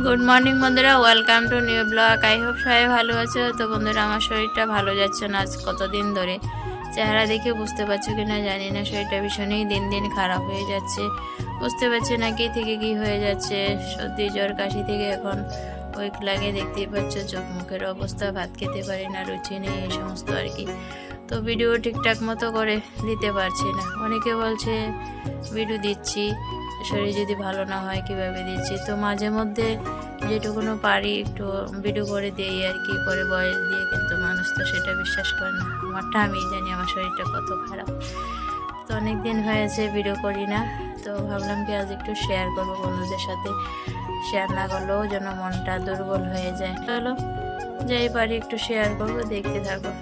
Good morning বন্ধুরা। Welcome to new blog I hope সবাই ভালো আছো। তো বন্ধুরা, আমার শরীরটা ভালো যাচ্ছে না আজ কতদিন ধরে। চেহারা দেখে বুঝতে পারছ কি না জানি না। শরীরটা ভীষণই দিন দিন খারাপ হয়ে যাচ্ছে। বুঝতে পারছি না কি থেকে কি হয়ে যাচ্ছে। সর্দি, জ্বর, কাশি থেকে এখন ওয়েক লাগে। দেখতেই পাচ্ছ, চোখ মুখের অবস্থা। ভাত খেতে পারি না, রুচি নেই, এই সমস্ত আর কি। তো ভিডিও ঠিকঠাক মতো করে দিতে পারছি না। অনেকে বলছে ভিডিও দিচ্ছি। শরীর যদি ভালো না হয় কীভাবে দিচ্ছি? তো মাঝে মধ্যে যেটুকুনো পারি একটু ভিডিও করে দিই আর কি, করে বয়স দিয়ে, কিন্তু মানুষ তো সেটা বিশ্বাস করে না। আমারটা আমি জানি আমার শরীরটা কত খারাপ। তো অনেক দিন হয়েছে ভিডিও করি না, তো ভাবলাম কি আজ একটু শেয়ার করব বন্ধুদের সাথে। শেয়ার না করলেও যেন মনটা দুর্বল হয়ে যায়। চলো, যাই পারি একটু শেয়ার করব, দেখতে থাকো।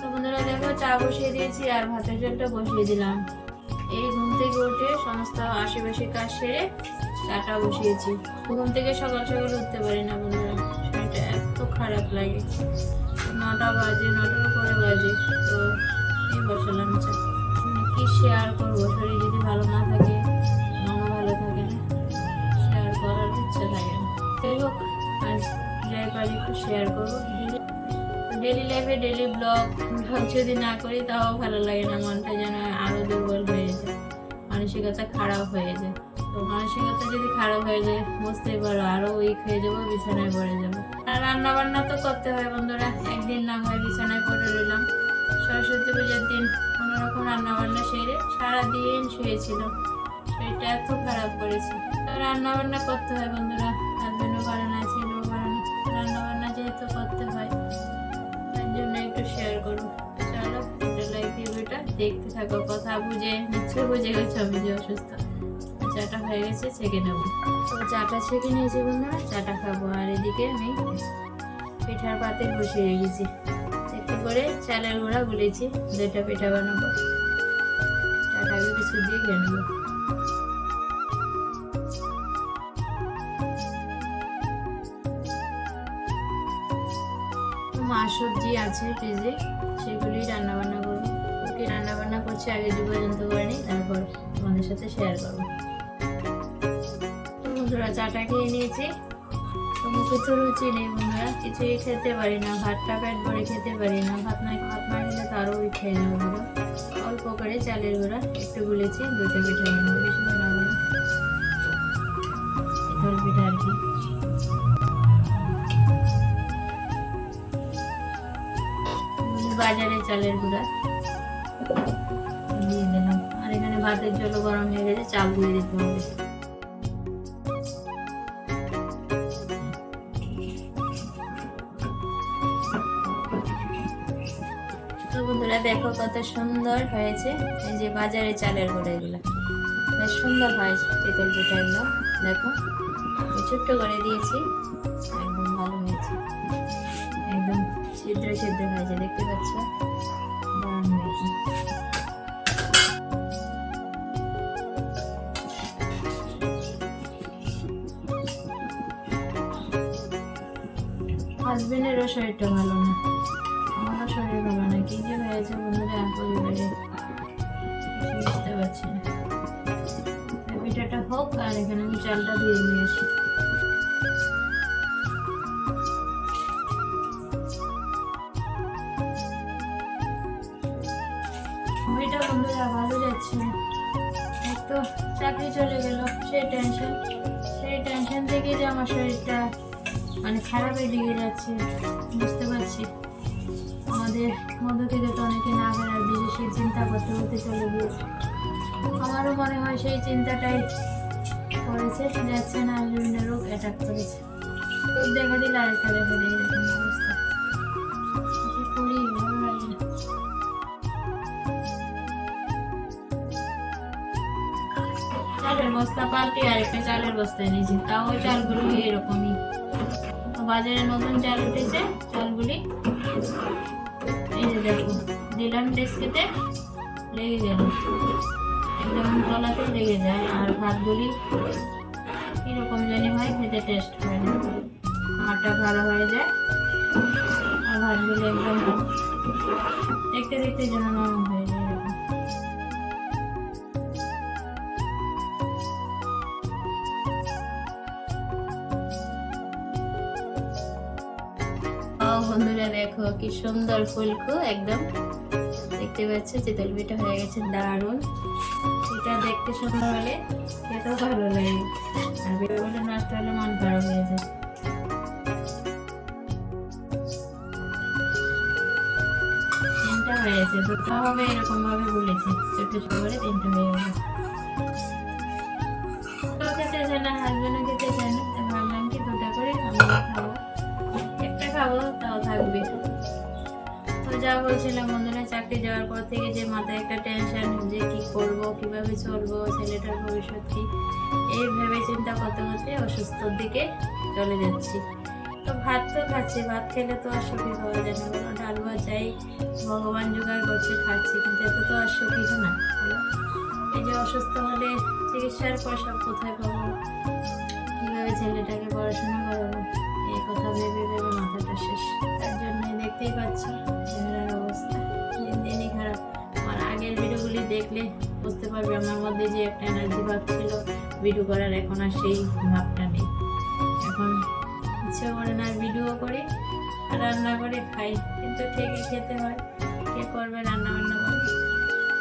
তো দেখো, চা বসিয়ে দিয়েছি আর ভাতের জলটা বসিয়ে দিলাম। এই থেকে উঠে সমস্ত আশেপাশে কাজ সেরে চাটা বসিয়েছি। ঘুম থেকে সকাল সকাল উঠতে পারি না বন্ধুরা। শরীরটা এত খারাপ লাগে। নটা বাজে নটার উপরে বাজে। তো এই বসালাম চা। মানে কি শেয়ার করব? শরীর যদি ভালো না থাকে, মনও ভালো থাকে না। শেয়ার করার ইচ্ছা থাকে না। যাই হোক, আজ যাই পারি, একটু শেয়ার করব। ডেলি লাইফে ডেলি ব্লগ যদি না করি, তাও ভালো লাগে না। মনটা যেন আরও দুর্বল হয়ে যায়। মানসিকতা খারাপ হয়ে যায়। তো মানসিকতা যদি খারাপ হয়ে যায় বুঝতেই পারো আরও উইক হয়ে যাব, বিছানায় পড়ে যাব। আর রান্না বান্না তো করতে হয় বন্ধুরা, একদিন না হয় বিছানায় পড়ে রইলাম। সরস্বতী পুজোর দিন কোনো রকম রান্না বান্না সেরে সারাদিন শুয়েছিলাম। শরীরটা এত খারাপ করেছে। তো রান্নাবান্না করতে হয় বন্ধুরা দেখতে থাকো, কথা বুঝে নিশ্চয়ই বুঝে গেছে, আমি যে অসুস্থ। চাটা হয়ে গেছে, ছেঁকে নেব। তো চাটা ছেঁকে নিয়েছি বন্ধুরা, চাটা খাব। আর এদিকে আমি পিঠার পাতে বসিয়ে গেছি। একটু করে চালের গুঁড়া গুলেছি যেটা পিঠা বানাবো। চাটা কিছু দিয়ে খেয়ে নেব। মাছ সবজি আছে ফ্রিজে সেগুলি রান্না বান্না করছি আগে যে পর্যন্ত করিনি তারপর তোমাদের সাথে শেয়ার করব। বন্ধুরা, চাটা খেয়ে নিয়েছি। তো মুখে তো রুচি নেই বন্ধুরা, কিছুই খেতে পারি না, ভাতটা পেট ভরে খেতে পারি না, ভাত না ভাত না খেলে তো আরও খেয়ে নেব ধরো অল্প করে চালের গুঁড়া, একটু গুলেছি, দুটো পিঠা বানাবো, বেশি বানাবো না পিঠা আর কি। বাজারে চালের গুঁড়া। ভাতের জল গরম হয়ে গেছে, চাল দিয়ে দিতে হবে। বন্ধুরা, দেখো কত সুন্দর হয়েছে। এই যে বাজারে চালের গুঁড়ো এগুলো বেশ সুন্দর হয়েছে পিতল পিঠা এগুলো দেখো ছোট্ট করে দিয়েছি। একদম ভালো হয়েছে। একদম ছিদ্র ছিদ্র হয়েছে, দেখতে পাচ্ছ? দারুণ হয়েছে। হাজবেন্ডেরও শরীরটা ভালো না। আমারও শরীর ভালো না। কি যে হয়েছে বন্ধুরা পরিবারে বুঝতে পারছি না। পিঠাটা হোক, আর এখানে আমি চালটা ধুয়ে নিয়ে আসি। মুভিটা বন্ধুরা, ভালো যাচ্ছে। না তো, চাকরি চলে গেল। সেই টেনশন সেই টেনশন থেকে যে আমার শরীরটা মানে খারাপের দিকে যাচ্ছে, বুঝতে পারছি। আমাদের মধ্য থেকে তো অনেকে না বেড়ার সেই চিন্তা করতে করতে চলে গিয়েছে। আমারও মনে হয় সেই চিন্তাটাই করেছে, যাচ্ছে না, বিভিন্ন রোগ অ্যাটাক করেছে। রোগ দেখা দিলে আরেকটা দেখা দেয় এরকম অবস্থা। করি চালের বস্তা পাল্টে আরেকটা চালের বস্তা এনেছি তাও চালগুলো এরকমই। বাজারে নতুন চাল উঠেছে, চালগুলি। এই যে দেখো, দিলাম ডেস্কেতে, লেগে গেল। একদম তলাতে লেগে যায়, আর ভাতগুলি কীরকম জানি হয়, খেতে টেস্ট হয় না। আটা ভালো হয়ে যায়, আর ভাতগুলো একদম দেখতে দেখতে যেন নরম হয়ে যায়। দেখো কি সুন্দর ফুলকো, একদম। দেখতে পাচ্ছ চিতল পিঠা হয়ে গেছে দারুণ। এটা দেখতে সুন্দর হলে খেতেও ভালো লাগে। আর বেগুলো নষ্ট হলে মন খারাপ হয়ে যায়। তিনটা হয়ে গেছে, দুটো হবে এরকম ভাবে বলেছি। ছোট ছোট করে তিনটা হয়ে গেছে। খেতে চায় না হাজবেন্ডও খেতে চায় না খাব, তাও থাকবে। তো যা বলছিলাম, বন্ধুরা, চাকরি যাওয়ার পর থেকে যে মাথায় একটা টেনশন যে কি করব, কীভাবে চলবো, ছেলেটার ভবিষ্যৎ কি? এই ভেবে চিন্তা করতে করতে অসুস্থর দিকে চলে যাচ্ছি। তো ভাত তো খাচ্ছি, ভাত খেলে তো আর সুখী হওয়া যায় না। বলো ডাল যাই ভগবান জোগাড় করছে, খাচ্ছি, কিন্তু এত তো আর সুখী না। এই যে অসুস্থ হলে চিকিৎসার পয়সা কোথায় পাবো? কীভাবে ছেলেটাকে পড়াশোনা করাবো? এই কথা ভেবে ভেবে মাথাটা শেষ। তার জন্যই দেখতেই পাচ্ছি চেহারার অবস্থা। দিন দিনই খারাপ। আমার আগের ভিডিওগুলি দেখলে বুঝতে পারবে আমার মধ্যে যে একটা এনার্জি ভাব ছিল। ভিডিও করার এখন আর সেই ভাবটা নেই। এখন ইচ্ছে করে না ভিডিও করি, রান্না করে খাই। কিন্তু ঠিকই খেতে হয়। কে করবে রান্না বান্না করে?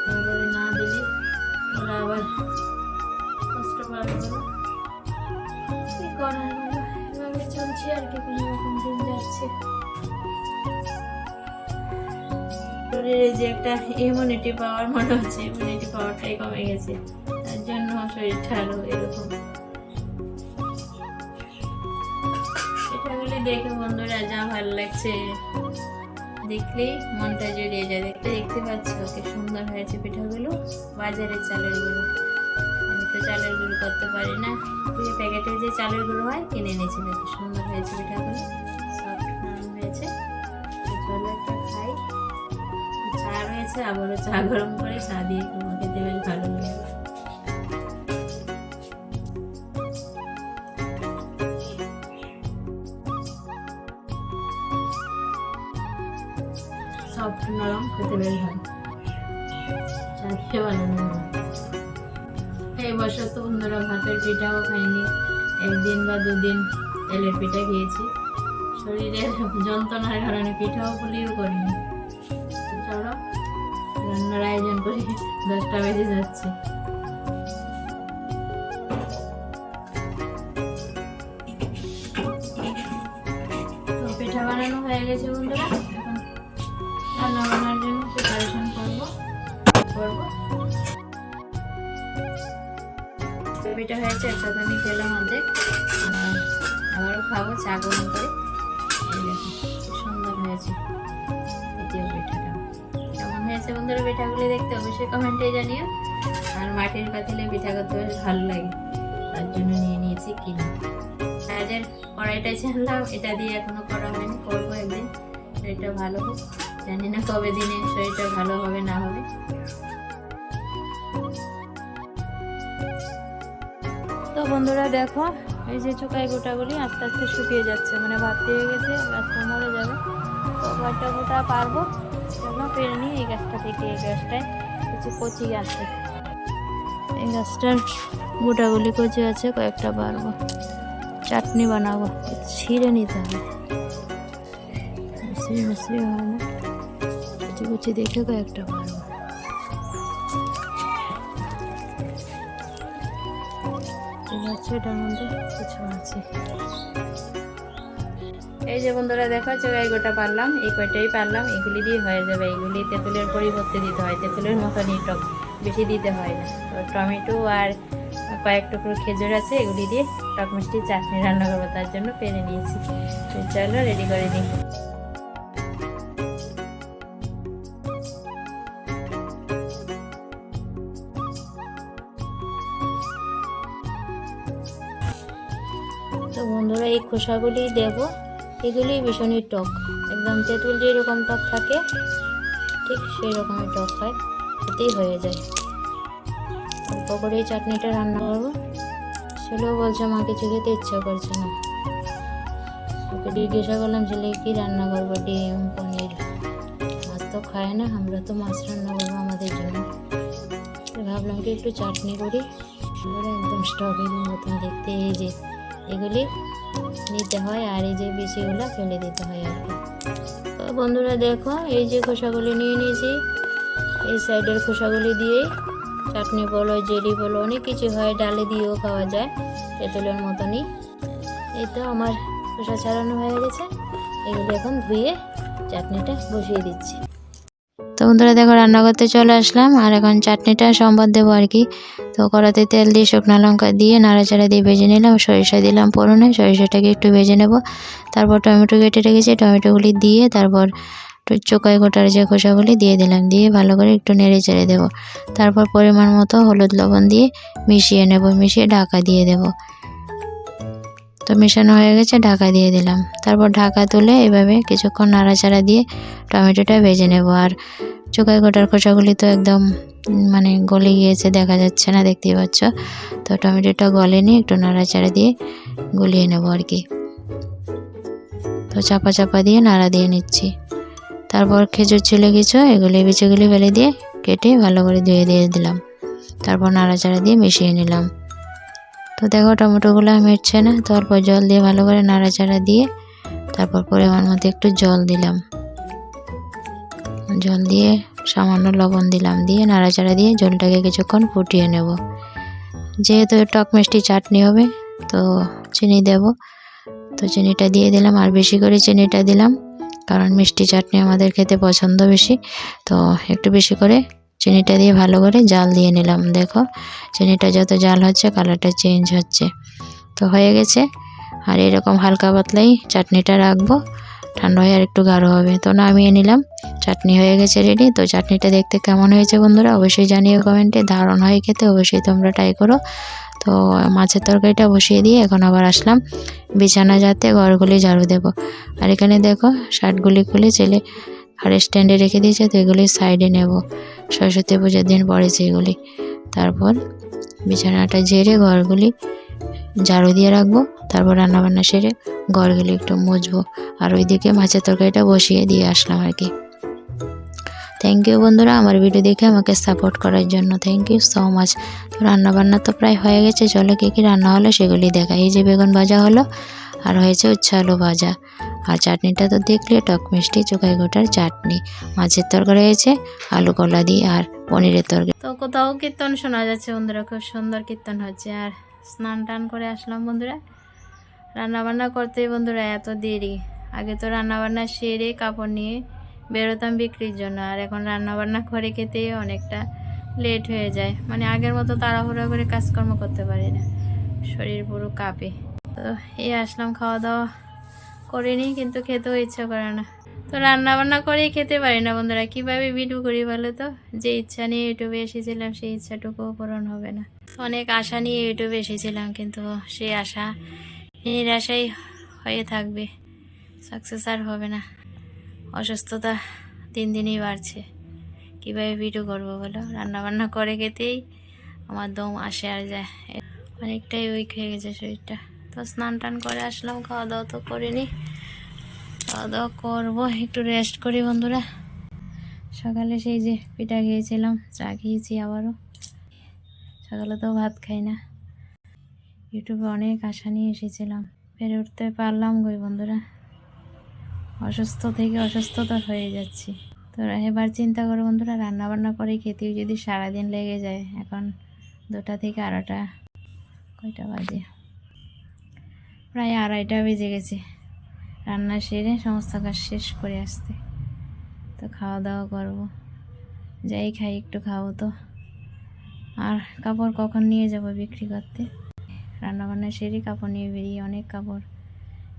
তারপরে না দিলে ওরা আবার কষ্ট পাবে। এভাবে চলছে আর কি, কোনো রকম দিন যাচ্ছে। শরীরে যে একটা ইমিউনিটি পাওয়ার মনে হচ্ছে ইমিউনিটি পাওয়ারটাই কমে গেছে। তার জন্য শরীরটা আরও এরকম পিঠাগুলি দেখে বন্ধুরা, যা ভালো লাগছে। দেখলেই মনটা জড়িয়ে যায়। দেখতে দেখতে পাচ্ছ, কি সুন্দর হয়েছে পিঠাগুলো। বাজারে চালেরগুলো তো চালের গুঁড়ো করতে পারি না। তুই প্যাকেটে যে চালের গুঁড়ো হয়, কিনে এনেছি খুব সুন্দর হয়েছে পিঠাগুলো সফট নরম হয়েছে চলো একটা খাই। চা রয়েছে আবারও চা গরম করে, চা দিয়ে তোমাকে দেবেন ভালো লাগে। খেয়েছি শরীরের যন্ত্রণার কারণে পিঠাও পুলিও করিনি। চলো, রান্নার আয়োজন করি দশটা বেজে যাচ্ছে। পিঠা বানানো হয়ে গেছে বন্ধুরা। কি সুন্দর হয়েছে। দ্বিতীয় পিঠাটা। কেমন হয়েছে বন্ধুরা পিঠাগুলি দেখতে অবশ্যই কমেন্টে জানিও। আর মাটির পাতিলে পিঠা করতে বেশ ভালো লাগে। তার জন্য নিয়ে নিয়েছি কিনে। কাজের কড়াইটা ছাড়লাম। এটা দিয়ে এখনও করা হয়নি, করব একদিন। শরীরটা ভালো হোক। জানি না কবে দিনে শরীরটা ভালো হবে, না হবে। তো বন্ধুরা দেখো এই যে চুকাই গোটাগুলি আস্তে আস্তে শুকিয়ে যাচ্ছে মানে ভাবতে দিয়ে গেছে গাছটা মরে যাবে। তো কয়টা গোটা পারব চলো পেরে নিই এই গাছটা থেকে, এই গাছটায় কিছু কচি আছে। এই গাছটার গোটাগুলি কচি আছে, কয়েকটা পারব। চাটনি বানাবো, ছিঁড়ে নিতে হবে। মিশ্রি মিশ্রি হয় না কুচি কুচি দেখে কয়েকটা পারব। এটার মধ্যে কিছু আছে। এই যে বন্ধুরা, দেখো চোখাই গোটা পারলাম, এই কয়টাই পারলাম, এগুলি দিয়ে হয়ে যাবে। এগুলি তেঁতুলের পরিবর্তে দিতে হয়, তেঁতুলের মতনই টক, বেশি দিতে হয় না। তো টমেটো আর কয়েক টুকরো খেজুর আছে, এগুলি দিয়ে টক মিষ্টি চাটনি রান্না করব, তার জন্য পেরে নিয়েছি। তো চলো রেডি করে নিই। খোসাগুলি দেব। এগুলি ভীষণই টক। একদম তেঁতুল যেরকম টক থাকে, ঠিক সেই রকমই টক হয় এতেই হয়ে যায়। অল্প করে চাটনিটা রান্না করব। ছেলেও বলছে আমাকে খেতে ইচ্ছা করছে না। ওকে জিজ্ঞাসা করলাম, ছেলে, কি রান্না করব? ডিম, পনির? মাছ তো খায় না, আমরা তো মাছ রান্না করব আমাদের জন্য। ভাবলাম কি একটু চাটনি করি। একদম স্ট্রবেরির মতন দেখতে এই যে এগুলি নিতে হয় আর এই যে বিচিগুলো ফেলে দিতে হয় আর কি। তো বন্ধুরা দেখো, এই যে খোসাগুলি নিয়ে নিয়েছি। এই সাইডের খোসাগুলি দিয়েই চাটনি বলো, জেলি বলো, অনেক কিছু হয়, ডালে দিয়েও খাওয়া যায়, তেঁতুলের মতনই। এই তো আমার খোসা ছাড়ানো হয়ে গেছে। এগুলি এখন ধুয়ে চাটনিটা বসিয়ে দিচ্ছি। তো বন্ধুরা দেখো, রান্না করতে চলে আসলাম। আর এখন চাটনিটা সম্বাদ দেবো আর কি। তো কড়াতে তেল দিয়ে শুকনো লঙ্কা দিয়ে নাড়াচাড়া দিয়ে ভেজে নিলাম। সরিষা দিলাম পরনে সরিষাটাকে একটু ভেজে নেব। তারপর টমেটো কেটে রেখেছি। টমেটোগুলি দিয়ে তারপর একটু চোকাই গোটার যে খোসাগুলি দিয়ে দিলাম। দিয়ে ভালো করে একটু নেড়ে চেড়ে দেবো। তারপর পরিমাণ মতো হলুদ লবণ দিয়ে মিশিয়ে নেব। মিশিয়ে ঢাকা দিয়ে দেব। তো মেশানো হয়ে গেছে, ঢাকা দিয়ে দিলাম। তারপর ঢাকা তুলে এভাবে কিছুক্ষণ নাড়াচাড়া দিয়ে টমেটোটা ভেজে নেব। আর চোকাই গোটার খোসাগুলি তো একদম মানে গলে গিয়েছে, দেখা যাচ্ছে না, দেখতেই পাচ্ছ। তো টমেটোটা গলেনি একটু নাড়াচাড়া দিয়ে গলিয়ে নেব আর কি। তো চাপা চাপা দিয়ে নাড়া দিয়ে নিচ্ছি। তারপর খেজুর ছিল কিছু, এগুলি বিচিগুলি ফেলে দিয়ে কেটে ভালো করে ধুয়ে দিয়ে দিলাম। তারপর নাড়াচাড়া দিয়ে মিশিয়ে নিলাম। তো দেখো টমেটোগুলো মিটছে না তারপর জল দিয়ে ভালো করে নাড়াচাড়া দিয়ে তারপর পরিমাণ মতো একটু জল দিলাম। জল দিয়ে সামান্য লবণ দিলাম, দিয়ে নাড়াচাড়া দিয়ে জলটাকে কিছুক্ষণ ফুটিয়ে নেব। যেহেতু টক মিষ্টি চাটনি হবে, তো চিনি দেব। তো চিনিটা দিয়ে দিলাম, আর বেশি করে চিনিটা দিলাম, কারণ মিষ্টি চাটনি আমাদের খেতে পছন্দ বেশি, তো একটু বেশি করে চিনিটা দিয়ে ভালো করে জাল দিয়ে নিলাম, দেখো। চিনিটা যত জাল হচ্ছে কালারটা চেঞ্জ হচ্ছে। তো হয়ে গেছে। আর এরকম হালকা পাতলাই চাটনিটা রাখব। ঠান্ডা হয়ে আর একটু গাঢ় হবে। তো নামিয়ে নিলাম। চাটনি হয়ে গেছে রেডি তো চাটনিটা দেখতে কেমন হয়েছে বন্ধুরা অবশ্যই জানিও কমেন্টে। দারুণ হয় খেতে, অবশ্যই তোমরা ট্রাই করো। তো মাছের তরকারিটা বসিয়ে দিয়ে এখন আবার আসলাম। বিছানা যাতে ঘরগুলি ঝাড়ু দেবো। আর এখানে দেখো, শার্টগুলি খুলে ছেলে আর স্ট্যান্ডে রেখে দিয়েছে, তো এগুলি সাইডে নেব। সরস্বতী পুজোর দিন পড়েছে এগুলি তারপর বিছানাটা ঝেড়ে ঘরগুলি ঝাড়ু দিয়ে রাখব, তারপর রান্নাবান্না সেরে ঘরগুলি একটু মুছবো। আর ওইদিকে মাছের তরকারিটা বসিয়ে দিয়ে আসলাম আর কি। থ্যাংক ইউ বন্ধুরা, আমার ভিডিও দেখে আমাকে সাপোর্ট করার জন্য। থ্যাংক ইউ সো মাচ রান্নাবান্না তো প্রায় হয়ে গেছে, চলো কী কী রান্না হলো সেগুলি দেখা। এই যে বেগুন ভাজা হলো, আর হয়েছে উচ্ছে ভাজা। আর চাটনিটা তো দেখলে টক মিষ্টি, চোখাই গোটার চাটনি। মাছের তরকারি হয়েছে, আলু কলা দিয়ে আর পনিরের তরকারি। তো কোথাও কীর্তন শোনা যাচ্ছে বন্ধুরা, খুব সুন্দর কীর্তন হচ্ছে। আর স্নান টান করে আসলাম বন্ধুরা। রান্নাবান্না করতেই বন্ধুরা এত দেরি। আগে তো রান্নাবান্না সেরে কাপড় নিয়ে বেরোতাম বিক্রির জন্য। আর এখন রান্নাবান্না করে খেতেই অনেকটা লেট হয়ে যায়। মানে আগের মতো তাড়াহুড়া করে কাজকর্ম করতে পারি না। শরীর পুরো কাঁপে। তো এই আসলাম খাওয়া দাওয়া। করিনি, কিন্তু খেতেও ইচ্ছা করে না। তো রান্না বান্না করেই খেতে পারি না বন্ধুরা। কীভাবে ভিডিও করি বলো তো? যে ইচ্ছা নিয়ে ইউটিউবে এসেছিলাম, সেই ইচ্ছাটুকুও পূরণ হবে না। অনেক আশা নিয়ে ইউটিউবে এসেছিলাম, কিন্তু সেই আশা নিরাশাই হয়ে থাকবে। সাকসেস আর হবে না। অসুস্থতা দিন দিনই বাড়ছে। কীভাবে ভিডিও করব বলো? রান্না বান্না করে খেতেই আমার দম আসে আর যায়। অনেকটাই উইক হয়ে গেছে শরীরটা। তো স্নান টান করে আসলাম খাওয়া দাওয়া তো করিনি। খাওয়া দাওয়া করব, একটু রেস্ট করি বন্ধুরা। সকালে সেই যে পিঠা খেয়েছিলাম, চা খেয়েছি আবারও। সকালে তো ভাত খাই না। ইউটিউবে অনেক আশা নিয়ে এসেছিলাম। পেরে উঠতে পারলাম গই বন্ধুরা। অসুস্থ থেকে অসুস্থতা হয়ে যাচ্ছি। তো এবার চিন্তা করো বন্ধুরা রান্না বান্না করে খেতেও যদি সারাদিন লেগে যায়, এখন দুটা থেকে আড়াইটা, কয়টা বাজে? প্রায় আড়াইটা বেজে গেছে। রান্না সেরে সমস্ত কাজ শেষ করে আসতে। তো খাওয়া দাওয়া করব। যাই খাই, একটু খাব তো। আর কাপড় কখন নিয়ে যাব বিক্রি করতে? রান্নাবান্না সেরে কাপড় নিয়ে বেরিয়ে অনেক কাপড়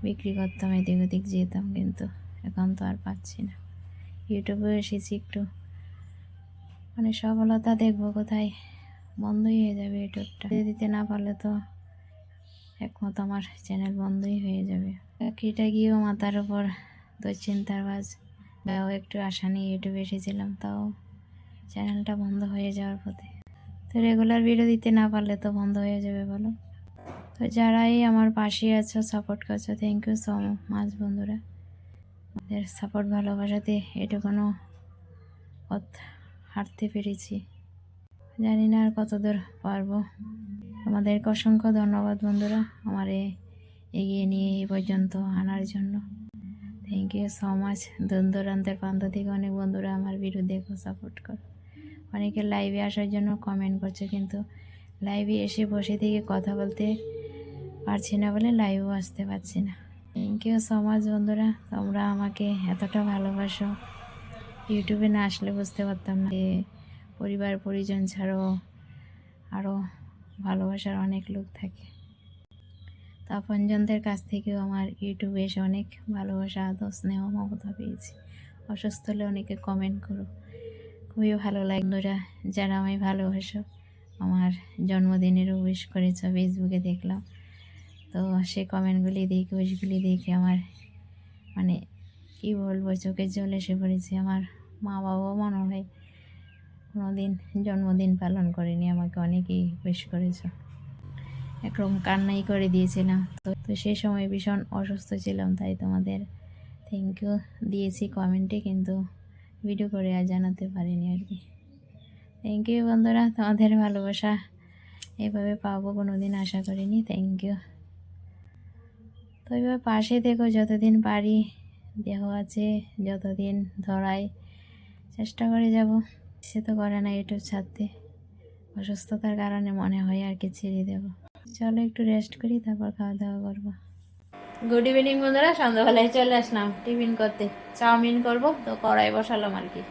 বিক্রি করতাম, এদিক ওদিক যেতাম কিন্তু এখন তো আর পাচ্ছি না। ইউটিউবে এসেছি একটু। মানে সফলতা দেখব কোথায়? বন্ধই হয়ে যাবে ইউটিউবটা। দিতে না পারলে তো একমত আমার চ্যানেল বন্ধই হয়ে যাবে। চাকরিটা গিয়েও মাথার উপর দুশ্চিন্তার বাজ তাও একটু আশা নিয়ে ইউটিউবে এসেছিলাম, তাও চ্যানেলটা বন্ধ হয়ে যাওয়ার পথে। তো রেগুলার ভিডিও দিতে না পারলে তো বন্ধ হয়ে যাবে বলো। তো যারাই আমার পাশে আছো সাপোর্ট করছ থ্যাংক ইউ সো মাচ বন্ধুরা। আমাদের সাপোর্ট ভালোবাসাতে এটুকুনো পথ হাঁটতে পেরেছি। জানি না আর কত দূর পারব। আমাদেরকে অসংখ্য ধন্যবাদ বন্ধুরা আমার এগিয়ে নিয়ে এই পর্যন্ত আনার জন্য। থ্যাংক ইউ সো মাচ দূর প্রান্ত থেকে অনেক বন্ধুরা আমার দেখো সাপোর্ট করো। অনেকে লাইভে আসার জন্য কমেন্ট করছে, কিন্তু লাইভে এসে বসে থেকে কথা বলতে পারছি না বলে লাইভও আসতে পারছি না। থ্যাংক ইউ সো মাচ বন্ধুরা। তোমরা আমাকে এতটা ভালোবাসো। ইউটিউবে না আসলে বুঝতে পারতাম না যে পরিবার পরিজন ছাড়াও আরও ভালোবাসার অনেক লোক থাকে। তা কাছ থেকেও আমার ইউটিউবে এসে অনেক ভালোবাসা, আদর, স্নেহ, মমতা পেয়েছি। অসুস্থ হলে অনেকে কমেন্ট করো। খুবই ভালো লাগে। বন্ধুরা, যারা আমায় ভালোবাসো, আমার জন্মদিনেরও উইশ করেছ ফেসবুকে দেখলাম। তো সেই কমেন্টগুলি দেখে উইশগুলি দেখে আমার মানে কী বলব চোখে জল এসে পড়েছে। আমার মা বাবাও মনে হয় দিন জন্মদিন পালন করেনি, আমাকে অনেকেই উইশ করেছ। একরকম কান্নাই করে দিয়েছিলাম তো তো সেই সময় ভীষণ অসুস্থ ছিলাম, তাই তোমাদের থ্যাংক ইউ দিয়েছি কমেন্টে কিন্তু ভিডিও করে আর জানাতে পারিনি আর কি। থ্যাংক ইউ বন্ধুরা, তোমাদের ভালোবাসা এভাবে পাবো কোনো দিন আশা করিনি থ্যাংক ইউ তো এভাবে পাশে দেখো যতদিন পারি, দেহ আছে, যতদিন ধরাই চেষ্টা করে যাব। সে তো করে না ইউটিউব ছাড়তে। অসুস্থতার কারণে মনে হয় আর কি ছেড়ে দেবো। চলো একটু রেস্ট করি, তারপর খাওয়া দাওয়া করব। গুড ইভিনিং বন্ধুরা। সন্ধ্যাবেলায় চলে আসলাম টিফিন করতে। চাউমিন করব, তো কড়াই বসালাম আর কি।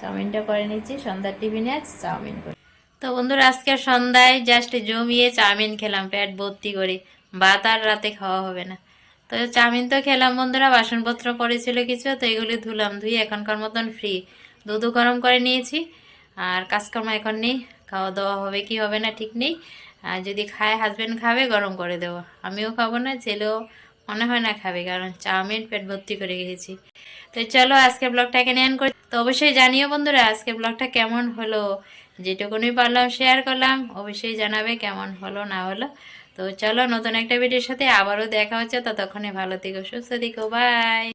চাউমিনটা করে নিচ্ছি, সন্ধ্যার টিফিনে আজ চাউমিন করি। তো বন্ধুরা, আজকে সন্ধ্যায় জাস্ট জমিয়ে চাউমিন খেলাম, পেট ভর্তি করে। ভাত আর রাতে খাওয়া হবে না। তো চাউমিন তো খেলাম বন্ধুরা, বাসনপত্র পড়েছিল কিছু, তো এগুলি ধুলাম, ধুয়ে এখনকার মতন ফ্রি দুধও গরম করে নিয়েছি। আর কাজকর্ম এখন নেই খাওয়া দাওয়া হবে কি হবে না ঠিক নেই। আর যদি খায় হাজবেন্ড খাবে, গরম করে দেবো। আমিও খাব না, ছেলেও মনে হয় না খাবে, কারণ চাউমিন পেট ভর্তি করে গেছি তো চলো আজকে ব্লগটা এখানে এন করি। তো অবশ্যই জানিও বন্ধুরা, আজকে ব্লগটা কেমন হলো? যেটুকুনি পারলাম শেয়ার করলাম, অবশ্যই জানাবে কেমন হলো, না হলো। তো চলো নতুন একটা ভিডিওর সাথে আবারও দেখা হচ্ছে, ততক্ষণে ভালো থেকো, সুস্থ থেকো বাই